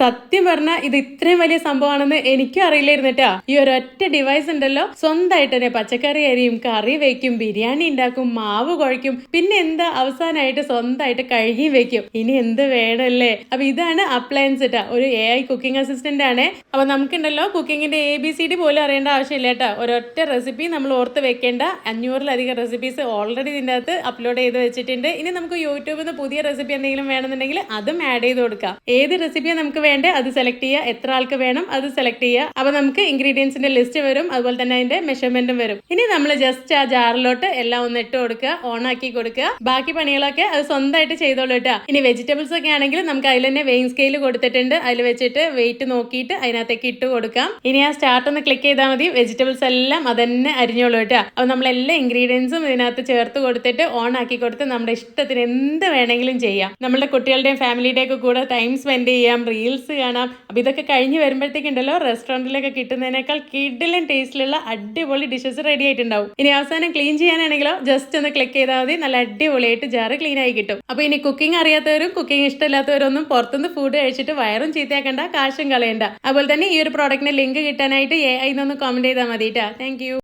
സത്യം പറഞ്ഞാൽ ഇത് ഇത്രയും വലിയ സംഭവമാണെന്ന് എനിക്കും അറിയില്ലായിരുന്നു ഈ ഒരൊറ്റ ഡിവൈസ് ഉണ്ടല്ലോ. സ്വന്തമായിട്ട് തന്നെ പച്ചക്കറി അരിയും കറി വെക്കും ബിരിയാണി ഉണ്ടാക്കും മാവ് കുഴയ്ക്കും പിന്നെ എന്താ അവസാനമായിട്ട് സ്വന്തമായിട്ട് കഴുകി വെക്കും. ഇനി എന്ത് വേണമല്ലേ? അപ്പൊ ഇതാണ് അപ്ലയൻസ് കേട്ടാ ഒരു എ ഐ കുക്കിംഗ് അസിസ്റ്റന്റ് ആണ്. അപ്പൊ നമുക്കുണ്ടല്ലോ കുക്കിങ്ങിന്റെ എ ബി സി ഡി പോലും അറിയേണ്ട ആവശ്യമില്ല കേട്ടോ. ഒരൊറ്റ റെസിപ്പി നമ്മൾ ഓർത്ത് വെക്കേണ്ട. അഞ്ഞൂറിലധികം റെസിപ്പീസ് ഓൾറെഡി ഇതിന്റെ അകത്ത് അപ്ലോഡ് ചെയ്ത് വെച്ചിട്ടുണ്ട്. ഇനി നമുക്ക് യൂട്യൂബിൽ നിന്ന് പുതിയ റെസിപ്പി എന്തെങ്കിലും വേണമെന്നുണ്ടെങ്കിൽ അതും ആഡ് ചെയ്ത് കൊടുക്കാം. ഏത് റെസിപ്പിയാണ് നമുക്ക് വേണ്ടേ അത് സെലക്ട് ചെയ്യുക എത്ര ആൾക്ക് വേണം അത് സെലക്ട് ചെയ്യുക അപ്പൊ നമുക്ക് ഇൻഗ്രീഡിയൻസിന്റെ ലിസ്റ്റ് വരും അതുപോലെ തന്നെ അതിന്റെ മെഷർമെന്റും വരും. ഇനി നമ്മൾ ജസ്റ്റ് ആ ജാറിലോട്ട് എല്ലാം ഒന്ന് ഇട്ട് കൊടുക്കുക ഓൺ ആക്കി കൊടുക്കുക. ബാക്കി പണികളൊക്കെ അത് സ്വന്തമായിട്ട് ചെയ്തോളൂ കേട്ടോ. ഇനി വെജിറ്റബിൾസ് ഒക്കെ ആണെങ്കിൽ നമുക്ക് അതിൽ തന്നെ വെയിൻ സ്കെയിൽ കൊടുത്തിട്ടുണ്ട്. അതിൽ വെച്ചിട്ട് വെയിറ്റ് നോക്കിയിട്ട് അതിനകത്തേക്ക് ഇട്ട് കൊടുക്കാം. ഇനി ആ സ്റ്റാർട്ട് ഒന്ന് ക്ലിക്ക് ചെയ്താൽ മതി. വെജിറ്റബിൾസ് എല്ലാം അതന്നെ അരിഞ്ഞോളൂ കേട്ടോ. അപ്പൊ നമ്മൾ എല്ലാ ഇൻഗ്രീഡിയൻസും ഇതിനകത്ത് ചേർത്ത് കൊടുത്തിട്ട് ഓൺ ആക്കി കൊടുത്ത് നമ്മുടെ ഇഷ്ടത്തിന് എന്ത് വേണമെങ്കിലും ചെയ്യാം. നമ്മുടെ കുട്ടികളുടെയും ഫാമിലിയുടെയും ഒക്കെ കൂടെ ടൈം സ്പെൻഡ് ചെയ്യാം റീൽസ് കാണാം. അപ്പം ഇതൊക്കെ കഴിഞ്ഞ് വരുമ്പോഴത്തേക്കുണ്ടല്ലോ റെസ്റ്റോറന്റിലൊക്കെ കിട്ടുന്നതിനേക്കാൾ കിഡിലും ടേസ്റ്റിലുള്ള അടിപൊളി ഡിഷസ് റെഡി ആയിട്ടുണ്ടാവും. ഇനി അവസാനം ക്ലീൻ ചെയ്യാനാണെങ്കിലോ ജസ്റ്റ് ഒന്ന് ക്ലിക്ക് ചെയ്താൽ മതി. നല്ല അടിപൊളിയായിട്ട് ജാറ് ക്ലീൻ ആയി കിട്ടും. അപ്പോൾ ഇനി കുക്കിംഗ് അറിയാത്തവരും കുക്കിംഗ് ഇഷ്ടമില്ലാത്തവരൊന്നും പുറത്തുനിന്ന് ഫുഡ് കഴിച്ചിട്ട് വയറും ചീത്തയാക്കണ്ട കാശും കളയണ്ട. അതുപോലെ തന്നെ ഈ ഒരു പ്രോഡക്റ്റിന്റെ ലിങ്ക് കിട്ടാനായിട്ട് എ ഐ എന്നൊന്ന് ചെയ്താൽ മതി കേട്ടോ താങ്ക്